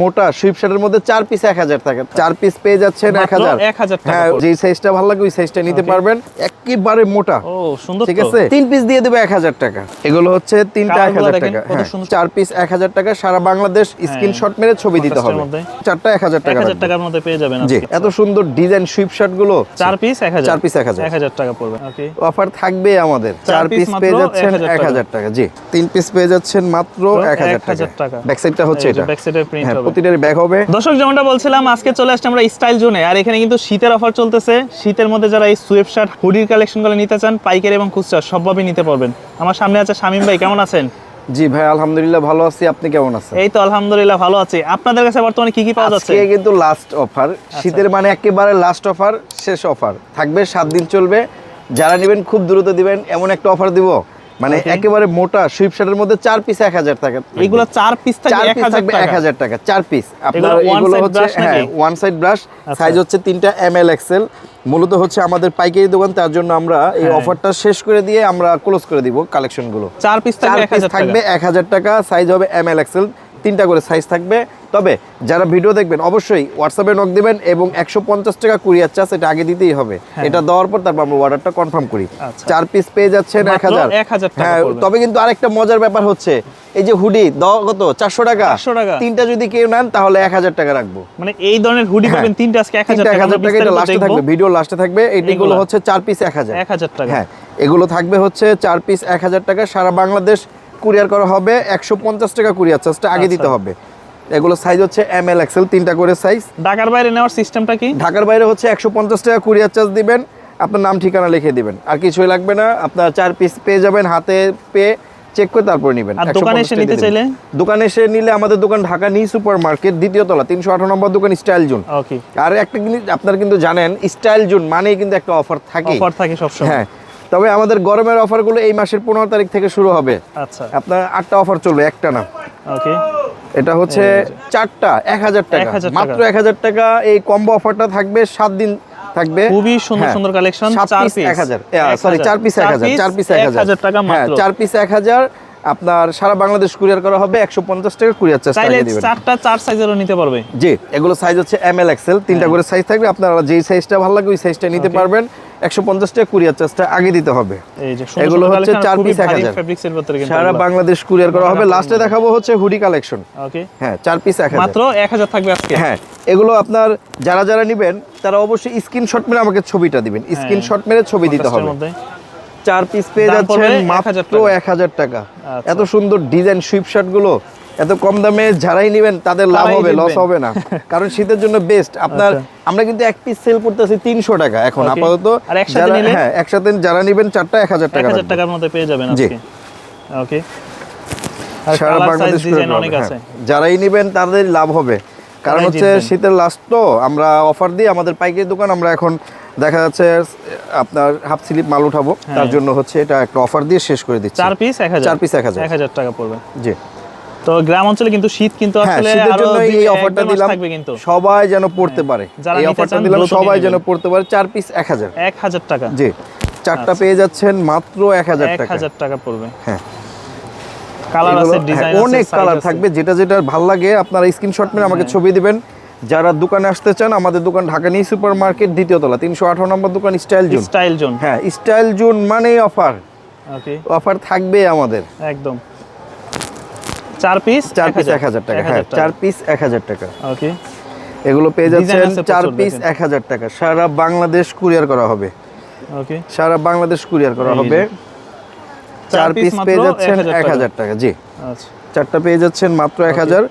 মোটা সুইপ শার্টের মধ্যে চার পিস এক হাজার টাকা চার পিস পেয়ে যাচ্ছেন এক হাজার। হ্যাঁ। যে সাইজটা ভালো লাগে ওই সাইজটা নিতে পারবেন। একেবারে মোটা। ও সুন্দর ঠিক আছে? তিন পিস দিয়ে দেবে এক হাজার টাকা। এগুলো হচ্ছে তিনটা এক হাজার টাকা। হ্যাঁ চার পিস এক হাজার টাকা। সারা বাংলাদেশ স্ক্রিনশট মেরে ছবি দিতে হবে। চারটা এক হাজার টাকা 1000 টাকার মধ্যে পেয়ে যাবেন জি এত সুন্দর ডিজাইন সুইপ শার্টগুলো। চার পিস 1000 চার piece 1000 1000 টাকা পড়বে অফার থাকবে আমাদের। চার পিস পেয়ে যাচ্ছেন এক হাজার টাকা। জি তিন পিস পেয়ে যাচ্ছেন মাত্র এক হাজার 1000 টাকা। ব্যাক সাইডটা হচ্ছে এটা। এর print হ্যাঁ হবে। প্রতিটারই ব্যাগ হবে। দর্শক যেমনটা বলছিলাম আজকে চলে আসছে আমরা স্টাইল জোনে আর এখানে কিন্তু শীতের অফার চলতেছে। শীতের মধ্যে যারা এই সুয়েপ শার্ট হুডির কালেকশনগুলো নিতে চান পাইকারি এবং খুচরা সবভাবে নিতে পারবেন। আমার সামনে আছে শামিম ভাই কেমন আছেন? জি ভাই আলহামদুলিল্লাহ ভালো আছি। আপনি কেমন আছেন? এই তো আলহামদুলিল্লাহ ভালো আছি। আপনাদের কাছে বর্তমানে কি কি পাওয়া যাচ্ছে? আজকে কিন্তু লাস্ট অফার শীতের মানে একেবারে লাস্ট অফার শেষ অফার থাকবে সাত দিন চলবে। যারা নেবেন খুব দ্রুত দিবেন। এমন একটা অফার দিব। মানে একেবারে মোটা সুইপ শার্টের মধ্যে চার পিস এক হাজার টাকা। এগুলো চার পিস চার পিস থাকবে এক টাকা হাজার টাকা চার পিস আপনার এগুলো হচ্ছে হ্যাঁ ওয়ান সাইড ব্রাশ। সাইজ হচ্ছে তিনটা এম এল এক্সেল মূলত হচ্ছে আমাদের পাইকারি দোকান তার জন্য আমরা এই হ্যাঁ। অফারটা শেষ করে দিয়ে আমরা ক্লোজ করে দিব কালেকশনগুলো চার পিস চার থাকবে পিস থাকবে এক হাজার টাকা সাইজ হবে এম এল এক্সেল তিনটা করে সাইজ থাকবে। তবে যারা ভিডিও দেখবেন অবশ্যই হোয়াটসঅ্যাপে নক দিবেন এবং একশো পঞ্চাশ টাকা কুরিয়ার চার্জ এটা আগে দিতেই হবে। এটা দেওয়ার পর তারপর আমরা অর্ডারটা কনফার্ম করি। আচ্ছা। চার পিস পেয়ে যাচ্ছেন এক হাজার। হ্যাঁ তবে কিন্তু আরেকটা মজার ব্যাপার হচ্ছে এই যে হুডি দাও কত? চারশো টাকা। টাকা। তিনটা যদি কেউ নেন তাহলে এক হাজার টাকা রাখব। মানে এই ধরনের হুডি হ্যাঁ। পাবেন তিনটা আজকে এক হাজার টাকা। এটা লাস্টে থাকবে ভিডিও লাস্টে থাকবে। এইগুলো? হচ্ছে চার পিস এক হাজার। এক হাজার টাকা। হ্যাঁ এগুলো থাকবে হচ্ছে চার পিস এক হাজার টাকা। সারা বাংলাদেশ কুরিয়ার করা হবে একশো পঞ্চাশ টাকা কুরিয়ার চার্জটা আগে দিতে আচ্ছা। হবে। এগুলো সাইজ হচ্ছে এম এল এক্সেল তিনটা করে সাইজ ঢাকার বাইরে নেওয়ার সিস্টেমটা কি? ঢাকার বাইরে হচ্ছে একশো পঞ্চাশ টাকা কুরিয়ার চার্জ দিবেন আপনার নাম ঠিকানা লিখে দিবেন। আর কিছুই লাগবে না আপনার চার পিস পেয়ে যাবেন হাতে পেয়ে চেক করে তারপরে নেবেন। আর দোকানে এসে নিতে। চাইলে? দোকানে এসে নিলে আমাদের দোকান ঢাকা নি সুপার মার্কেট দ্বিতীয় তলা তিনশো আঠারো নম্বর দোকান স্টাইল জোন। আর একটা জিনিস আপনার কিন্তু জানেন স্টাইল জোন মানেই কিন্তু একটা অফার থাকে। অফার থাকে সবসময়। হ্যাঁ তবে আমাদের গরমের অফারগুলো এই মাসের পনেরো তারিখ থেকে শুরু হবে। আচ্ছা। আপনার আটটা অফার চলবে একটা না। ওকে এটা হচ্ছে চারটা এক হাজার টাকা। মাত্র এক হাজার টাকা এই কম্বো অফারটা থাকবে সাত দিন থাকবে। খুবই সুন্দর হ্যাঁ, সুন্দর কালেকশন চার পিস পিস এক হাজার। সরি চার পিস এক হাজার চার পিস এক হাজার। টাকা হ্যাঁ চার পিস এক হাজার। আপনার সারা বাংলাদেশ কুরিয়ার করা হবে একশো পঞ্চাশ টাকা কুরিয়ার চার্জ চাইলে চারটা চার সাইজেরও নিতে পারবে। জি এগুলো সাইজ হচ্ছে এম এল এক্সেল তিনটা করে সাইজ থাকবে। আপনারা যেই সাইজটা ভালো লাগে ওই সাইজটা নিতে পারবেন। একশো পঞ্চাশ টাকা কুরিয়ার চার্জটা আগে দিতে হবে। এগুলো হচ্ছে চার পিস এক হাজার। সারা বাংলাদেশ কুরিয়ার করা হবে। লাস্টে দেখাবো হচ্ছে হুডি কালেকশন হ্যাঁ চার পিস এক হাজার। মাত্র এক হাজার থাকবে আজকে। হ্যাঁ এগুলো আপনার যারা যারা নেবেন তারা অবশ্যই স্ক্রিনশট মেরে আমাকে ছবিটা দিবেন। স্ক্রিনশট মেরে ছবি দিতে হবে। চার পিস পেয়ে যাচ্ছেন মাত্র এক হাজার টাকা। আচ্ছা। এত সুন্দর ডিজাইন সুইপ শার্টগুলো। এত কম দামে যারাই নেবেন তাদের লাভ হবে লস হবে না। কারণ শীতের জন্য বেস্ট আপনার আচ্ছা। আমরা কিন্তু এক পিস সেল করতেছি তিনশো টাকা এখন আপাতত একসাথে যারা- হ্যাঁ একসাথে যারা নেবেন চারটা এক হাজার এক টাকা টাকার মধ্যে পেয়ে যাবেন জি। ওকে সারা বাংলাদেশ হ্যাঁ। যারাই নেবেন তাদের লাভ হবে। কারণ হচ্ছে শীতের লাস্ট তো আমরা অফার দিই আমাদের পাইকারি দোকান আমরা এখন দেখা যাচ্ছে আপনার হাফ স্লিপ মাল উঠাবো। তার জন্য হচ্ছে এটা একটা অফার দিয়ে শেষ করে দিচ্ছি। চার পিস এক হাজার। চার piece 1000 এক হাজার টাকা পড়বে। জি। তো গ্রাম অঞ্চলে কিন্তু শীত কিন্তু হ্যাঁ আসলে আরও এই অফারটা দিলাম। কিন্তু। সবাই যেন পড়তে পারে। এই অফারটা দিলাম সবাই যেন পড়তে পারে। চার পিস এক হাজার। টাকা। জি চারটা পেয়ে যাচ্ছেন মাত্র এক হাজার এক টাকা হাজার টাকা পড়বে। হ্যাঁ। কালার আছে হ্যাঁ, ডিজাইন অনেক কালার থাকবে। যেটা যেটা ভালো লাগে আপনারা স্ক্রিনশট মেরে আমাকে হ্যাঁ। ছবি দিবেন। যারা দোকানে আসতে চান আমাদের দোকান ঢাকা নিউ সুপার মার্কেট দ্বিতীয় তলা তিনশো আঠারো নম্বর দোকান স্টাইল জোন। Style zone. হ্যাঁ স্টাইল জোন মানেই অফার ওকে অফার থাকবে আমাদের। একদম। চার পিস চার পিস এক হাজার টাকা হ্যাঁ চার পিস এক হাজার টাকা। ওকে এগুলো পেয়ে যাচ্ছেন চার পিস এক হাজার টাকা। সারা বাংলাদেশ কুরিয়ার করা হবে। ওকে সারা বাংলাদেশ কুরিয়ার করা হবে। চার পিস পেয়ে যাচ্ছেন এক হাজার টাকা জি। আচ্ছা। চারটা পেয়ে যাচ্ছেন মাত্র এক হাজার।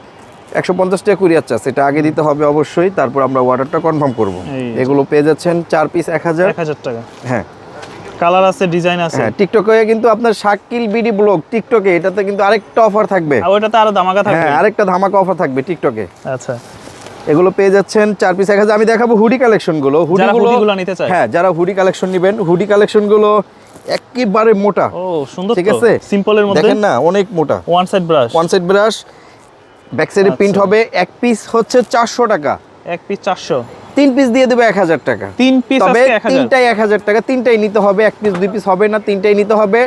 একশো পঞ্চাশ টাকা কুরিয়ার চার্জ এটা আগে দিতে হবে অবশ্যই। তারপর আমরা অর্ডারটা কনফার্ম করব। এগুলো পেয়ে যাচ্ছেন চার পিস এক হাজার। এক হাজার টাকা। হ্যাঁ। কালার আছে ডিজাইন আছে। হ্যাঁ টিকটকে কিন্তু আপনার শাকিল বিডি ব্লগ টিকটকে এটাতে কিন্তু আরেকটা অফার থাকবে। আর ওইটাতে আরও দামাকা থাকবে? হ্যাঁ আরেকটা ধামাকা অফার থাকবে টিকটকে। আচ্ছা। এগুলো পেয়ে যাচ্ছেন চার পিস এক হাজার। আমি দেখাবো হুডি কালেকশনগুলো হুডিগুলো হুডিগুলো নিতে চায়। হ্যাঁ যারা হুডি কালেকশন নেবেন হুডি কালেকশনগুলো একেবারে মোটা। ও সুন্দর ঠিক আছে? সিম্পলের মধ্যে? দেখেন না অনেক মোটা। One side brush one side brush back সাইডে প্রিন্ট। হবে এক পিস হচ্ছে চারশো টাকা। এক পিস চারশো। তিন পিস দিয়ে দেবে এক হাজার টাকা। তিন পিস তবে তিনটাই এক হাজার টাকা তিনটাই নিতে হবে এক পিস দুই পিস হবে না তিনটাই নিতে হবে।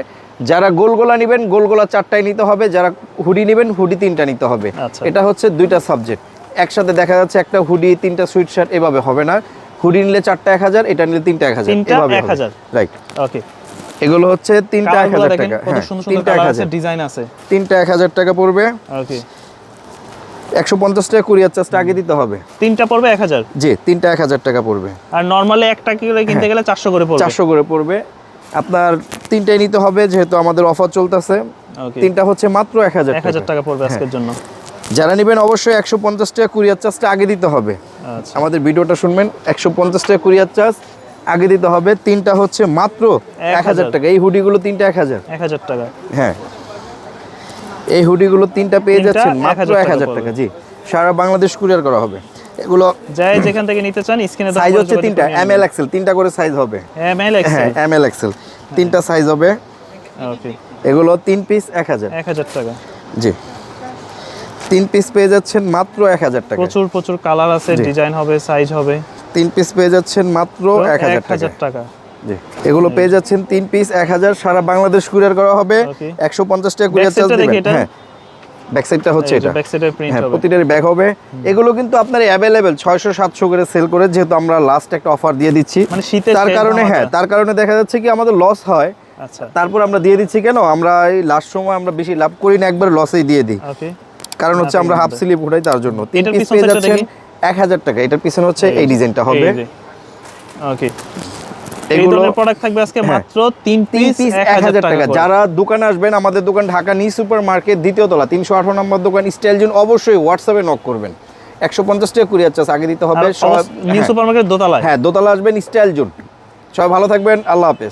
যারা গোলগোলা নেবেন গোলগোলা চারটাই নিতে হবে যারা হুডি নেবেন হুডি তিনটা নিতে হবে। আচ্ছা। এটা হচ্ছে দুইটা সাবজেক্ট একসাথে দেখা যাচ্ছে একটা হুডি তিনটা সুইট শার্ট এভাবে হবে না। হুডি নিলে চারটা এক হাজার এটা নিলে তিনটা এক হাজার 1000 রাইট ওকে এগুলো হচ্ছে তিনটা এক হাজার টাকা। হ্যাঁ তিনটা এক হাজার। ডিজাইন আছে। তিনটা এক হাজার টাকা পড়বে। ওকে একশো পঞ্চাশ টাকা কুরিয়ার চার্জটা আগে দিতে হবে। তিনটা পড়বে 1000 জি তিনটা এক হাজার টাকা পড়বে। আর নরমালি একটা কিলো কিনতে গেলে 400 করে পড়বে। চারশো করে পড়বে। আপনার তিনটাই নিতে হবে যেহেতু আমাদের অফার চলতেছে। তিনটা হচ্ছে মাত্র এক হাজার 1000 টাকা। পড়বে আজকের জন্য। যারা নেবেন অবশ্যই একশো পঞ্চাশ টাকা কুরিয়ার চার্জটা আগে দিতে হবে। আচ্ছা। আমাদের ভিডিওটা শুনবেন একশো পঞ্চাশ টাকা কুরিয়ার চার্জ আগে দিতে হবে। তিনটা হচ্ছে মাত্র এক হাজার 1000 টাকা। এই হুডিগুলো তিনটা এক হাজার। 1000 টাকা। হ্যাঁ। এই হুডিগুলো তিনটা পেয়ে যাচ্ছেন মাত্র 1000 এক হাজার টাকা জি। সারা বাংলাদেশ কুরিয়ার করা হবে। এগুলো যাই যেখান থেকে নিতে চান স্ক্রিনে সাইজ হচ্ছে তিনটা এম এল এক্সেল তিনটা করে সাইজ হবে। এম এল হ্যাঁ এম এল এক্সেল তিনটা সাইজ হবে। ওকে এগুলো তিন পিস এক হাজার। 1000 টাকা। জি। তিন পিস পেয়ে যাচ্ছেন মাত্র এক হাজার টাকা। প্রচুর প্রচুর কালার আছে ডিজাইন হবে সাইজ হবে। তিন পিস পেয়ে যাচ্ছেন মাত্র এক হাজার টাকা। 1000 টাকা। জি এগুলো পেয়ে যাচ্ছেন তিন পিস এক হাজার সারা বাংলাদেশ কুরিয়ার করা হবে। একশো পঞ্চাশ টাকা কুরিয়ার চার্জ দেবেন। হ্যাঁ। ব্যাক সাইডটা হচ্ছে এটা। ব্যাক সাইডের প্রিন্ট হ্যাঁ হবে। প্রতিটার ব্যাগ হবে। এগুলো কিন্তু আপনার অ্যাভেলেবেল ছয়শো সাতশো করে সেল করে যেহেতু আমরা লাস্ট একটা অফার দিয়ে দিচ্ছি। মানে তার কারণে হ্যাঁ তার কারণে দেখা যাচ্ছে কি আমাদের লস হয়। আচ্ছা। তারপর আমরা দিয়ে দিচ্ছি কেন? আমরা এই লাস্ট সময় আমরা বেশি লাভ করি না একবার লসেই দিয়ে দিই। ওকে কারণ হচ্ছে আমরা হাফ স্লিপ উঠাই তার জন্য। তিন পিস পেয়ে যাচ্ছেন দেখি। এক হাজার টাকা। এটার পিছনে হচ্ছে এই ডিজাইনটা হবে। ওকে এই ধরনের প্রোডাক্ট থাকবে আজকে। মাত্র তিন তিন পিস পিস এক হাজার টাকা যারা দোকানে আসবেন আমাদের দোকান ঢাকা নি সুপার মার্কেট দ্বিতীয় তলা তিনশো আঠারো নম্বর দোকান স্টাইল জোন অবশ্যই হোয়াটসঅ্যাপে নক করবেন। একশো পঞ্চাশ টাকা কুরিয়ার চার্জ আগে দিতে হবে। নিউ হ্যাঁ, সুপারমার্কেট দোতলায়। হ্যাঁ দোতলা আসবেন স্টাইল জোন। সবাই ভালো থাকবেন আল্লাহ হাফেজ।